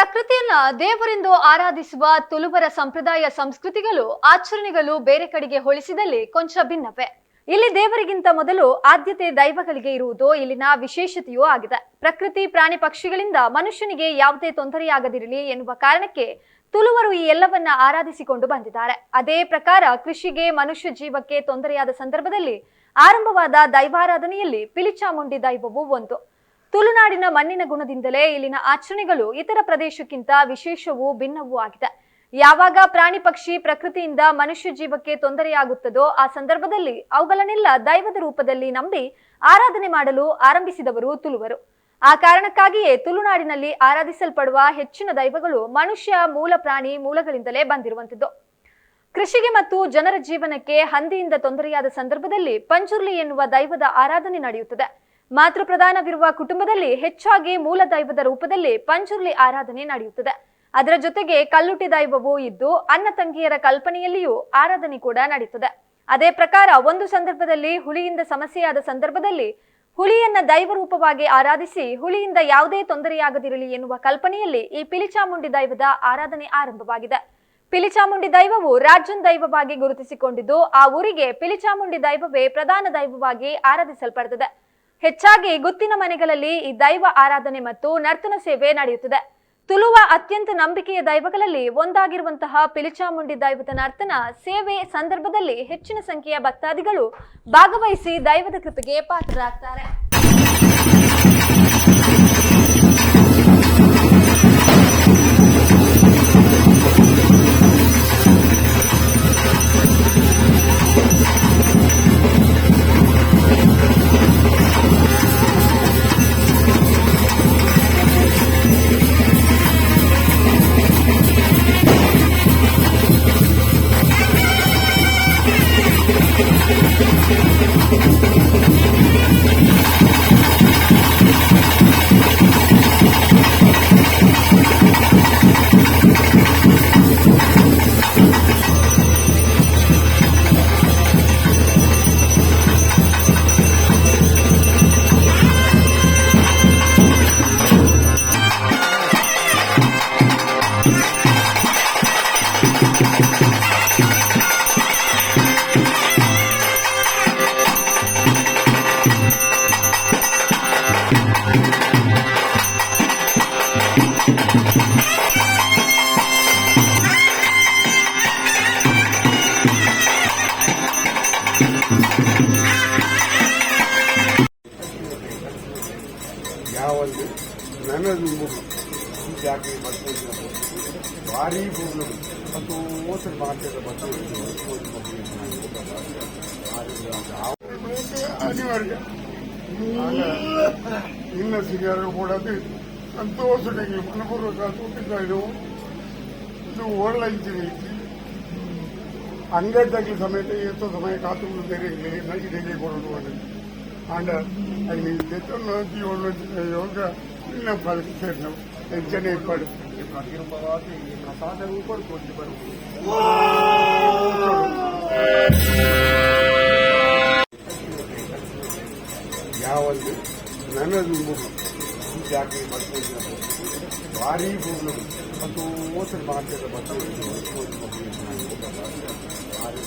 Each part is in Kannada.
ಪ್ರಕೃತಿಯನ್ನ ದೇವರೆಂದು ಆರಾಧಿಸುವ ತುಳುವರ ಸಂಪ್ರದಾಯ ಸಂಸ್ಕೃತಿಗಳು, ಆಚರಣೆಗಳು ಬೇರೆ ಕಡೆಗೆ ಹೋಲಿಸಿದಲ್ಲಿ ಕೊಂಚ ಭಿನ್ನವೇ. ಇಲ್ಲಿ ದೇವರಿಗಿಂತ ಮೊದಲು ಆದ್ಯತೆ ದೈವಗಳಿಗೆ ಇರುವುದು ಇಲ್ಲಿನ ವಿಶೇಷತೆಯೂ ಆಗಿದೆ. ಪ್ರಕೃತಿ, ಪ್ರಾಣಿ ಪಕ್ಷಿಗಳಿಂದ ಮನುಷ್ಯನಿಗೆ ಯಾವುದೇ ತೊಂದರೆಯಾಗದಿರಲಿ ಎನ್ನುವ ಕಾರಣಕ್ಕೆ ತುಳುವರು ಈ ಎಲ್ಲವನ್ನ ಆರಾಧಿಸಿಕೊಂಡು ಬಂದಿದ್ದಾರೆ. ಅದೇ ಪ್ರಕಾರ ಕೃಷಿಗೆ ಮನುಷ್ಯ ಜೀವಕ್ಕೆ ತೊಂದರೆಯಾದ ಸಂದರ್ಭದಲ್ಲಿ ಆರಂಭವಾದ ದೈವಾರಾಧನೆಯಲ್ಲಿ ಪಿಲಿಚಾಮುಂಡಿ ದೈವವು ಒಂದು. ತುಳುನಾಡಿನ ಮಣ್ಣಿನ ಗುಣದಿಂದಲೇ ಇಲ್ಲಿನ ಆಚರಣೆಗಳು ಇತರ ಪ್ರದೇಶಕ್ಕಿಂತ ವಿಶೇಷವೂ ಭಿನ್ನವೂ ಆಗಿದೆ. ಯಾವಾಗ ಪ್ರಾಣಿ ಪಕ್ಷಿ ಪ್ರಕೃತಿಯಿಂದ ಮನುಷ್ಯ ಜೀವಕ್ಕೆ ತೊಂದರೆಯಾಗುತ್ತದೋ ಆ ಸಂದರ್ಭದಲ್ಲಿ ಅವುಗಳನ್ನೆಲ್ಲ ದೈವದ ರೂಪದಲ್ಲಿ ನಂಬಿ ಆರಾಧನೆ ಮಾಡಲು ಆರಂಭಿಸಿದವರು ತುಳುವರು. ಆ ಕಾರಣಕ್ಕಾಗಿಯೇ ತುಳುನಾಡಿನಲ್ಲಿ ಆರಾಧಿಸಲ್ಪಡುವ ಹೆಚ್ಚಿನ ದೈವಗಳು ಮನುಷ್ಯ ಮೂಲ ಪ್ರಾಣಿ ಮೂಲಗಳಿಂದಲೇ ಬಂದಿರುವಂತದ್ದು ಕೃಷಿಗೆ ಮತ್ತು ಜನರ ಜೀವನಕ್ಕೆ ಹಂದಿಯಿಂದ ತೊಂದರೆಯಾದ ಸಂದರ್ಭದಲ್ಲಿ ಪಂಜುರ್ಲಿ ಎನ್ನುವ ದೈವದ ಆರಾಧನೆ ನಡೆಯುತ್ತದೆ. ಮಾತೃ ಪ್ರಧಾನವಿರುವ ಕುಟುಂಬದಲ್ಲಿ ಹೆಚ್ಚಾಗಿ ಮೂಲ ದೈವದ ರೂಪದಲ್ಲಿ ಪಂಚುರ್ಲಿ ಆರಾಧನೆ ನಡೆಯುತ್ತದೆ. ಅದರ ಜೊತೆಗೆ ಕಲ್ಲುಟಿ ದೈವವೂ ಇದ್ದು ಅನ್ನ ತಂಗಿಯರ ಕಲ್ಪನೆಯಲ್ಲಿಯೂ ಆರಾಧನೆ ಕೂಡ ನಡೆಯುತ್ತದೆ ಅದೇ ಪ್ರಕಾರ ಒಂದು ಸಂದರ್ಭದಲ್ಲಿ ಹುಲಿಯಿಂದ ಸಮಸ್ಯೆಯಾದ ಸಂದರ್ಭದಲ್ಲಿ ಹುಲಿಯನ್ನ ದೈವ ರೂಪವಾಗಿ ಆರಾಧಿಸಿ ಹುಲಿಯಿಂದ ಯಾವುದೇ ತೊಂದರೆಯಾಗದಿರಲಿ ಎನ್ನುವ ಕಲ್ಪನೆಯಲ್ಲಿ ಈ ಪಿಲಿಚಾಮುಂಡಿ ದೈವದ ಆರಾಧನೆ ಆರಂಭವಾಗಿದೆ. ಪಿಲಿಚಾಮುಂಡಿ ದೈವವು ರಾಜ್ಯನ್ ದೈವವಾಗಿ ಗುರುತಿಸಿಕೊಂಡಿದ್ದು ಆ ಊರಿಗೆ ಪಿಲಿಚಾಮುಂಡಿ ದೈವವೇ ಪ್ರಧಾನ ದೈವವಾಗಿ ಆರಾಧಿಸಲ್ಪಡುತ್ತದೆ ಹೆಚ್ಚಾಗಿ ಗುತ್ತಿನ ಮನೆಗಳಲ್ಲಿ ಈ ದೈವ ಆರಾಧನೆ ಮತ್ತು ನರ್ತನ ಸೇವೆ ನಡೆಯುತ್ತದೆ. ತುಲುವ ಅತ್ಯಂತ ನಂಬಿಕೆಯ ದೈವಗಳಲ್ಲಿ ಒಂದಾಗಿರುವಂತಹ ಪಿಲಿಚಾಮುಂಡಿ ದೈವದ ನರ್ತನ ಸೇವೆ ಸಂದರ್ಭದಲ್ಲಿ ಹೆಚ್ಚಿನ ಸಂಖ್ಯೆಯ ಭಕ್ತಾದಿಗಳು ಭಾಗವಹಿಸಿ ದೈವದ ಕೃಪೆಗೆ ಪಾತ್ರರಾಗ್ತಾರೆ. ಯಾವಲ್ಲಿ ನನ್ನದು ಈ ಜಾತಿ ಮತ್ತು ಭಾರಿ ಪ್ರಾಬ್ಲಮ್ ಮತ್ತು ಓಸರ್ ಮಾರ್ಕೆಟ್ ಮತ್ತು ಅನಿವಾರ್ಯ ಇನ್ನ ಸಿಗಾರು ಕೂಡದು ಸಂತೋಷವಾಗಿ ಮನಪೂರ್ವಕ ತೂಟಿದ್ದು ಇದು ಒಳ್ಳೆಂಚಿನ ಅಂಗಡ್ಡಕ್ಕೆ ಸಮೇತ ಎಷ್ಟು ಸಮಯ ಕಾತು ಬೇರೆ ನೈಟಿಗೆ ಕೊಡೋದು ಅಂತ ಆಂಡ ಅಲ್ಲಿ ತೆತ್ತನ್ನು ಜೀವನ ಯೋಗ ಇನ್ನ ಫಲಕ್ಕೆ ಸೇರಿನವು ಹೆಚ್ಚನೆ ಇಪ್ಪಡು ಸಾಧನೆ ಕೊಡ್ಕೊಂಡು కావాలి ನನ್ನದು ಮೂರು ಜಾತಿ ಬರ್ತದೆ ಭಾರಿ ಪ್ರಾಬ್ಲಮ್ ಮತ್ತು ಓಸರ್ ಮಾರ್ಕೆಟ್ ಬರ್ತದೆ ಭಾರಿ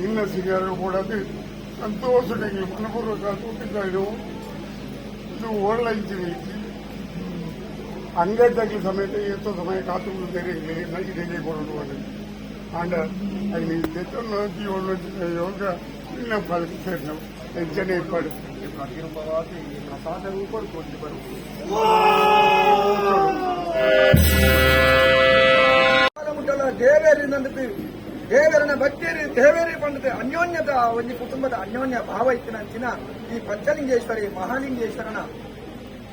ఇన్న సిగారు కూడా సంతోషం మనపూర్వకం అంగర్ దగ్గర సమయం ఎంతో సమయం కాదు తెలియదు తెలియకూడదు అండ్ ఆయన చిత్రం నుంచి నుంచి నిన్న పలికి చేసిన ఇప్పటి ప్రసాదం కూడా కొద్దిపడు ನಂದಿತು ದೇವರನ ಭಕ್ತಿಯರಿ ದೇವೇರಿ ಪಂಡಿತ ಅನ್ಯೋನ್ಯತ ಒಂದು ಕುಟುಂಬದ ಅನ್ಯೋನ್ಯ ಭಾವ ಇತ್ತಿನಂಚಿನ ಈ ಪಂಚಲಿಂಗೇಶ್ವರಿ ಮಹಾಲಿಂಗೇಶ್ವರನ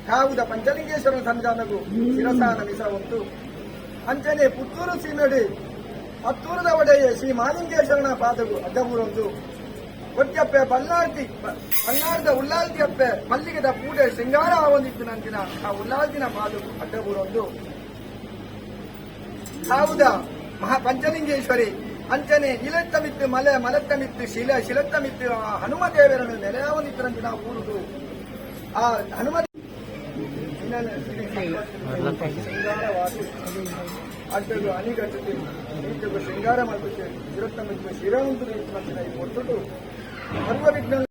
ಕಾವುದ ಪಂಚಲಿಂಗೇಶ್ವರನ ಸನ್ನಿಧಾನಗೂ ಶಿರಸ ನಮಿಸ ಒಂದು ಅಂಚನೆ ಪುತ್ತೂರು ಸೀನಡಿ ಹತ್ತೂರದ ಒಡೆಯ ಶ್ರೀ ಮಹಾಲಿಂಗೇಶ್ವರನ ಪಾದವು ಅಡ್ಡಮೂರೊಂದು ಒಟ್ಟಪ್ಪೆ ಬಲ್ಲಾಳ್ತಿ ಬಲ್ಲಾಳದ ಉಲ್ಲಾಲ್ತಿ ಅಪ್ಪೆ ಮಲ್ಲಿಗೆದ ಪೂಡೆ ಶೃಂಗಾರ ಆವಂದಿತ್ತು ನಂಚಿನ ಆ ಉಲ್ಲಾಲ್ತಿನ ಪಾದವು ಅಡ್ಡಮೂರೊಂದು ಕಾವುದ ಮಹಾ ಪಂಚಲಿಂಗೇಶ್ವರಿ ಅಂಚನೆ ಇಲತ್ತಮಿತ್ತು ಮಲೆ, ಮಲತ್ತಮಿತ್ತು ಶಿಲ, ಶಿಲತ್ತಮಿತ್ತು ಹನುಮ ದೇವರನ್ನು ನೆಲೆಯಾವನಿತ್ತರಂತೆ ನಾವು ಊರುದು. ಆ ಹನುಮ ಅಡ್ಡಲು ಅಣಿಗಟ್ಟುತ್ತೆ ಈಚೆಗೂ ಶೃಂಗಾರ ಮಾಡುತ್ತೆ. ಶಿರತ್ತಮಿತ್ತು ಶಿರವಂತು ಕೊಟ್ಟು ಸರ್ವ ವಿಜ್ಞಾನ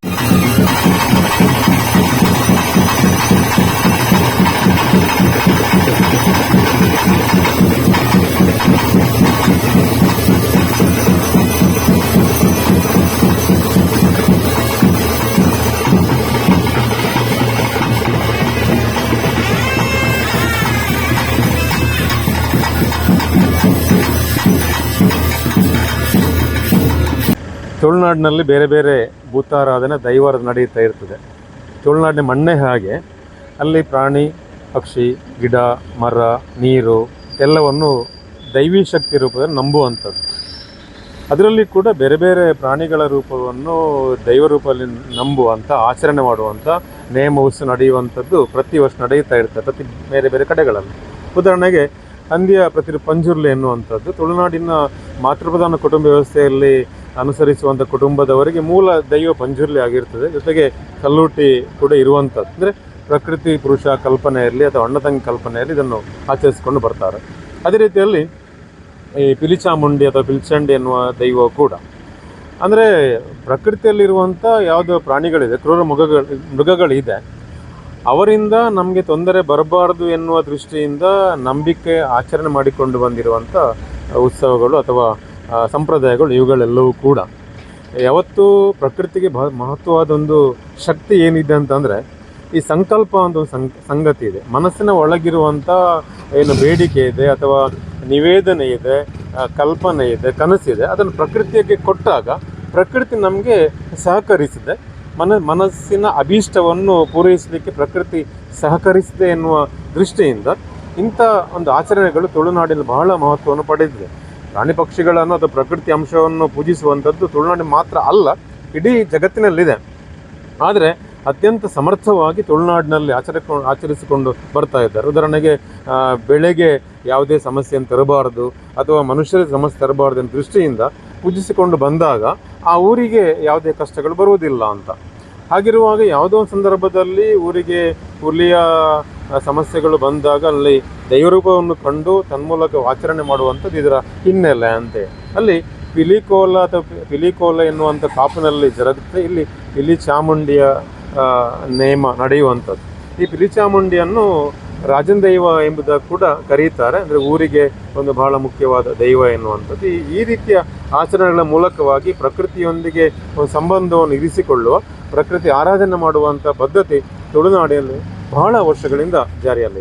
ತುಳುನಾಡಿನಲ್ಲಿ ಬೇರೆ ಬೇರೆ ಭೂತಾರಾಧನೆ ದೈವಾರಾಧನೆ ನಡೆಯುತ್ತಾ ಇರ್ತದೆ. ತುಳುನಾಡಿನ ಮಣ್ಣೆ ಹಾಗೆ ಅಲ್ಲಿ ಪ್ರಾಣಿ, ಪಕ್ಷಿ, ಗಿಡ, ಮರ, ನೀರು ಎಲ್ಲವನ್ನು ದೈವಿ ಶಕ್ತಿ ರೂಪದಲ್ಲಿ ನಂಬುವಂಥದ್ದು. ಅದರಲ್ಲಿ ಕೂಡ ಬೇರೆ ಬೇರೆ ಪ್ರಾಣಿಗಳ ರೂಪವನ್ನು ದೈವ ರೂಪದಲ್ಲಿ ನಂಬುವಂಥ, ಆಚರಣೆ ಮಾಡುವಂಥ ನೇಮ ಉತ್ಸವ ನಡೆಯುವಂಥದ್ದು ಪ್ರತಿ ವರ್ಷ ನಡೆಯುತ್ತಾ ಇರ್ತದೆ ಪ್ರತಿ ಬೇರೆ ಬೇರೆ ಕಡೆಗಳಲ್ಲಿ. ಉದಾಹರಣೆಗೆ ಹಂದಿಯ ಪ್ರತಿ ಪಂಜುರ್ಲಿ ಎನ್ನುವಂಥದ್ದು ತುಳುನಾಡಿನ ಮಾತೃಪ್ರಧಾನ ಕುಟುಂಬ ವ್ಯವಸ್ಥೆಯಲ್ಲಿ ಅನುಸರಿಸುವಂಥ ಕುಟುಂಬದವರಿಗೆ ಮೂಲ ದೈವ ಪಂಜುರ್ಲಿ ಆಗಿರ್ತದೆ. ಜೊತೆಗೆ ಕಲ್ಲೂಟಿ ಕೂಡ ಇರುವಂಥದ್ದು ಅಂದರೆ ಪ್ರಕೃತಿ, ಪುರುಷ ಕಲ್ಪನೆ ಇರಲಿ ಅಥವಾ ಅಣ್ಣತಂಗಿ ಕಲ್ಪನೆಯಲ್ಲಿ ಇದನ್ನು ಆಚರಿಸಿಕೊಂಡು ಬರ್ತಾರೆ. ಅದೇ ರೀತಿಯಲ್ಲಿ ಈ ಪಿಲಿಚಾಮುಂಡಿ ಅಥವಾ ಪಿಲ್ಚಂಡಿ ಎನ್ನುವ ದೈವ ಕೂಡ. ಅಂದರೆ ಪ್ರಕೃತಿಯಲ್ಲಿರುವಂಥ ಯಾವುದೋ ಪ್ರಾಣಿಗಳಿದೆ, ಕ್ರೂರ ಮೃಗಗಳು, ಮೃಗಗಳಿದೆ. ಅವರಿಂದ ನಮಗೆ ತೊಂದರೆ ಬರಬಾರದು ಎನ್ನುವ ದೃಷ್ಟಿಯಿಂದ ನಂಬಿಕೆ ಆಚರಣೆ ಮಾಡಿಕೊಂಡು ಬಂದಿರುವಂಥ ಉತ್ಸವಗಳು ಅಥವಾ ಸಂಪ್ರದಾಯಗಳು ಇವುಗಳೆಲ್ಲವೂ ಕೂಡ. ಯಾವತ್ತೂ ಪ್ರಕೃತಿಗೆ ಬಹ ಮಹತ್ವವಾದ ಒಂದು ಶಕ್ತಿ ಏನಿದೆ ಅಂತಂದರೆ, ಈ ಸಂಕಲ್ಪ ಒಂದು ಸಂಗತಿ ಇದೆ. ಮನಸ್ಸಿನ ಒಳಗಿರುವಂಥ ಏನು ಬೇಡಿಕೆ ಇದೆ ಅಥವಾ ನಿವೇದನೆ ಇದೆ ಕಲ್ಪನೆ ಇದೆ ಕನಸಿದೆ ಅದನ್ನು ಪ್ರಕೃತಿಗೆ ಕೊಟ್ಟಾಗ ಪ್ರಕೃತಿ ನಮಗೆ ಸಹಕರಿಸಿದೆ. ಮನ, ಮನಸ್ಸಿನ ಅಭೀಷ್ಟವನ್ನು ಪೂರೈಸಲಿಕ್ಕೆ ಪ್ರಕೃತಿ ಸಹಕರಿಸಿದೆ ಎನ್ನುವ ದೃಷ್ಟಿಯಿಂದ ಇಂಥ ಒಂದು ಆಚರಣೆಗಳು ತುಳುನಾಡಿನ ಬಹಳ ಮಹತ್ವವನ್ನು ಪಡೆದಿದೆ. ಪ್ರಾಣಿ ಪಕ್ಷಿಗಳನ್ನು ಅಥವಾ ಪ್ರಕೃತಿ ಅಂಶವನ್ನು ಪೂಜಿಸುವಂಥದ್ದು ತುಳುನಾಡಿನ ಮಾತ್ರ ಅಲ್ಲ, ಇಡೀ ಜಗತ್ತಿನಲ್ಲಿದೆ. ಆದರೆ ಅತ್ಯಂತ ಸಮರ್ಥವಾಗಿ ತುಳುನಾಡಿನಲ್ಲಿ ಆಚರಿಕೊಂಡು ಆಚರಿಸಿಕೊಂಡು ಬರ್ತಾ ಇದ್ದಾರೆ. ಉದಾಹರಣೆಗೆ ಬೆಳೆಗೆ ಯಾವುದೇ ಸಮಸ್ಯೆಯನ್ನು ತರಬಾರದು ಅಥವಾ ಮನುಷ್ಯರಿಗೆ ಸಮಸ್ಯೆ ತರಬಾರದು ಎಂಬ ದೃಷ್ಟಿಯಿಂದ ಪೂಜಿಸಿಕೊಂಡು ಬಂದಾಗ ಆ ಊರಿಗೆ ಯಾವುದೇ ಕಷ್ಟಗಳು ಬರುವುದಿಲ್ಲ ಅಂತ. ಹಾಗಿರುವಾಗ ಯಾವುದೋ ಸಂದರ್ಭದಲ್ಲಿ ಊರಿಗೆ ಹುಲಿಯ ಸಮಸ್ಯೆಗಳು ಬಂದಾಗ ಅಲ್ಲಿ ದೈವರೂಪವನ್ನು ಕಂಡು ತನ್ಮೂಲಕ ಆಚರಣೆ ಮಾಡುವಂಥದ್ದು ಇದರ ಹಿನ್ನೆಲೆ ಅಂತೆ. ಅಲ್ಲಿ ಪಿಲಿಕೋಲ ಅಥವಾ ಪಿಲಿಕೋಲ ಎನ್ನುವಂಥ ಕಾಪಿನಲ್ಲಿ ಜರುಗುತ್ತೆ ಇಲ್ಲಿ ಪಿಲಿ ಚಾಮುಂಡಿಯ ನೇಮ ನಡೆಯುವಂಥದ್ದು. ಈ ಪಿಲಿ ಚಾಮುಂಡಿಯನ್ನು ರಾಜನ್ ದೈವ ಎಂಬುದ ಕೂಡ ಕರೀತಾರೆ. ಅಂದರೆ ಊರಿಗೆ ಒಂದು ಬಹಳ ಮುಖ್ಯವಾದ ದೈವ ಎನ್ನುವಂಥದ್ದು. ಈ ಈ ರೀತಿಯ ಆಚರಣೆಗಳ ಮೂಲಕವಾಗಿ ಪ್ರಕೃತಿಯೊಂದಿಗೆ ಒಂದು ಸಂಬಂಧವನ್ನು ಇರಿಸಿಕೊಳ್ಳುವ, ಪ್ರಕೃತಿ ಆರಾಧನೆ ಮಾಡುವಂಥ ಪದ್ಧತಿ ತುಳುನಾಡಿನಲ್ಲಿ ಬಹಳ ವರ್ಷಗಳಿಂದ ಜಾರಿಯಲ್ಲಿದೆ.